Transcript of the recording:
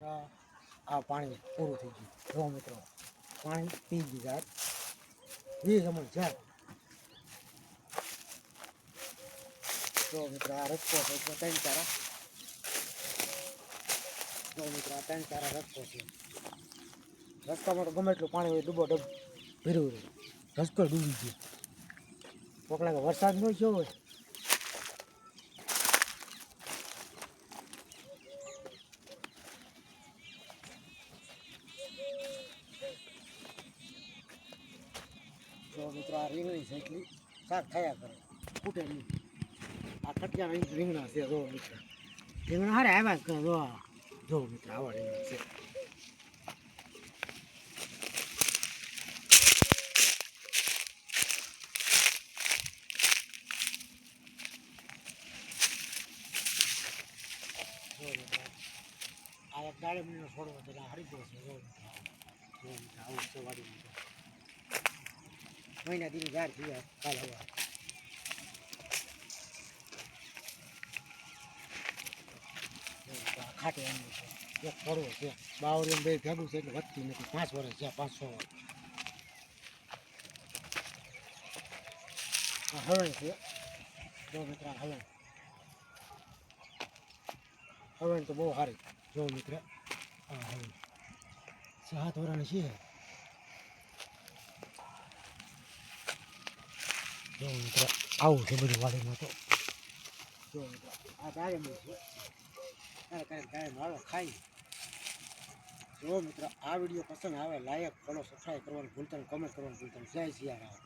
આ પાણી પૂરું થઈ ગયું. જો મિત્રો, પાણી પી ગયું વીસ અમલ છે. જો મિત્રો, આ રસ્તો છે ત્રણ ચારા. જો મિત્રો, આ ત્રણ ચારા રસ્તો છે. રસ્તામાં તો ગમે એટલું પાણી હોય, ડૂબો ડબ રહે. રસ્તો ડૂબી ગયો. પોકડા કે વરસાદ ન થયો હોય જો મિત્રો આ રીંગણી છે એટલી. શાક થયા કરે. નહીં. આ ખટિયા રીંગ- રીંગણા છે, જો મિત્ર. રીંગણા હારે આવ્યા કરે. જો. જો મિત્ર, આવા રીંગણા છે. આ એક દાડમનો છોડવો છે હરી હરિદ્રો છે આવું છે વાડી મહિના દીની યાર જીવા કાલ હવા. ખાટે એમ એક પડવો છે. બાવળી બે ભેગું છે એટલે વધતી નથી. પાંચ વર્ષ છે, પાંચ છ વર્ષ. હરણ છે. જો મિત્ર હરણ. હરણ તો બહુ સારી જો મિત્ર હા હરણ. સાત વર્ષની છે. જો મિત્ર આવું છે બધું વાડીમાં તો જો મિત્ર આ તારે માળો ખાઈ જો મિત્ર આ વીડિયો પસંદ આવે લાયક ફોલો સબસ્ક્રાઈબ કરવાનું ભૂલતા નહીં, કોમેન્ટ કરવાનું ભૂલતા નહીં. જય સિયારામ